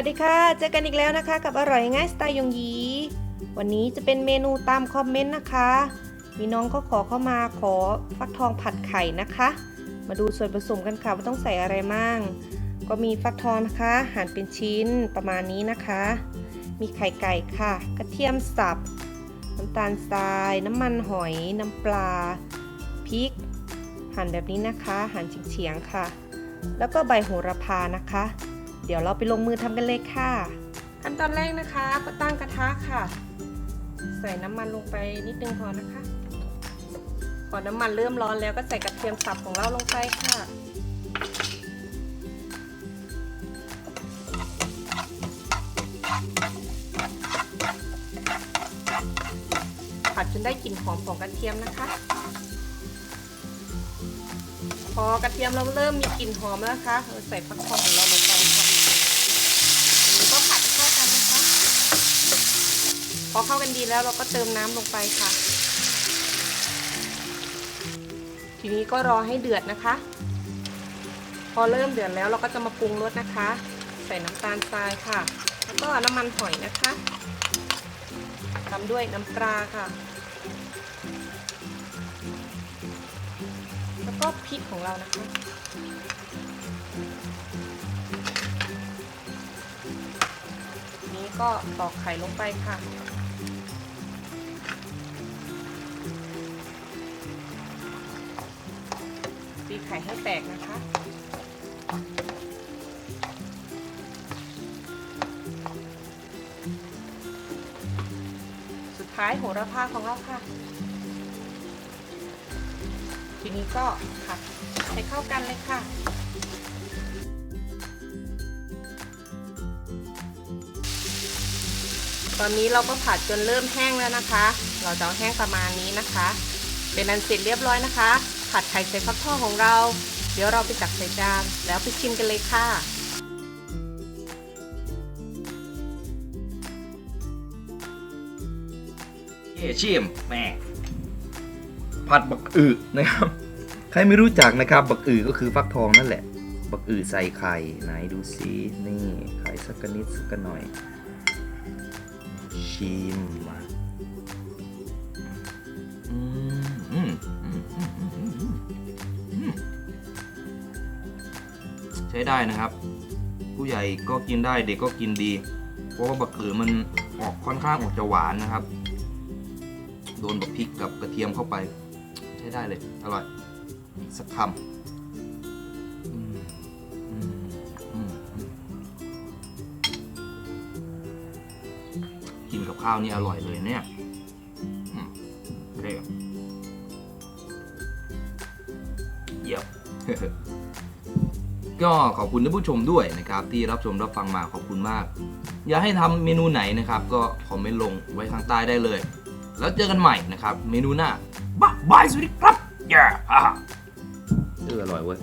วัสดีค่ะ เจอกันอีกแล้วนะคะ กับอร่อยง่ายสไตล์ยงยี วันนี้จะเป็นเมนูตามคอมเมนต์นะคะ มีน้องก็ขอเข้ามาขอฟักทองผัดไข่นะคะ มาดูส่วนผสมกันค่ะว่าต้องใส่อะไรมั่ง ก็มีฟักทองนะคะ หั่นเป็นชิ้นประมาณนี้นะคะ มีไข่ไก่ค่ะ กระเทียมสับ น้ำตาลทราย น้ำมันหอย น้ำปลา พริก หั่นแบบนี้นะคะ หั่นเฉียงๆค่ะ แล้วก็ใบโหระพานะคะ เดี๋ยวเราไปลงมือทำกันเลยค่ะ ขั้นตอนแรกนะคะก็ตั้งกระทะค่ะ ใส่น้ำมันลงไปนิดนึงพอนะคะ พอน้ำมันเริ่มร้อนแล้วก็ใส่กระเทียมสับของเราลงไปค่ะผัดจนได้กลิ่นหอมของกระเทียมนะคะ พอกระเทียมเราเริ่มมีกลิ่นหอมแล้วนะคะเราใส่ฟักทองของเราลงไป อเข้ากันดีแล้วเราก็เติมน้ำลงไปค่ะ ทีนี้ก็รอให้เดือดนะคะ พอเริ่มเดือดแล้วเราก็จะมาปรุงรสนะคะ ใส่น้ำตาลทรายค่ะ แล้วก็น้ำมันหอยนะคะตามด้วยน้ำปลาค่ะ แล้วก็พริกของเรานะคะทีนี้ก็ตอกไข่ลงไปค่ะ ให้แตกนะคะ สุดท้ายโหระพาของเราค่ะ ทีนี้ก็ผัดให้เข้ากันเลยค่ะตอนนี้เราก็ผัดจนเริ่มแห้งแล้วนะคะ เราจะแห้งประมาณนี้นะคะ เป็นอันเสร็จเรียบร้อยนะคะ ผัดไข่ใส่ฟักทองของเรา เดี๋ยวเราไปจัดใส่จานแล้วไปชิมกันเลยค่ะเย่ชิมแม่ผัดบักอึนะครับ ใครไม่รู้จักนะครับ บักอึก็คือฟักทองนั่นแหละ บักอึใส่ไข่ไหนดูซินี่ไข่สักนิดสักหน่อย ชิม ใช้ได้นะครับ ผู้ใหญ่ก็กินได้เด็กก็กินดี เพราะว่าบักอึมันออกค่อนข้างออกจะหวานนะครับ โดนแบบพริกกับกระเทียมเข้าไป ใช้ได้เลย อร่อยสักคำกินกับข้าวนี่อร่อยเลยเนี่ยเรียบเยี่ยม ก็ขอบคุณท่านผู้ชมด้วยนะครับ ที่รับชมรับฟังมาขอบคุณมาก อยากให้ทำเมนูไหนนะครับ ก็คอมเมนต์ลงไว้ข้างใต้ได้เลย แล้วเจอกันใหม่นะครับ เมนูหน้าบ๊ายบายสวัสดีครับ yeah อ่าเอออร่อยเว้ย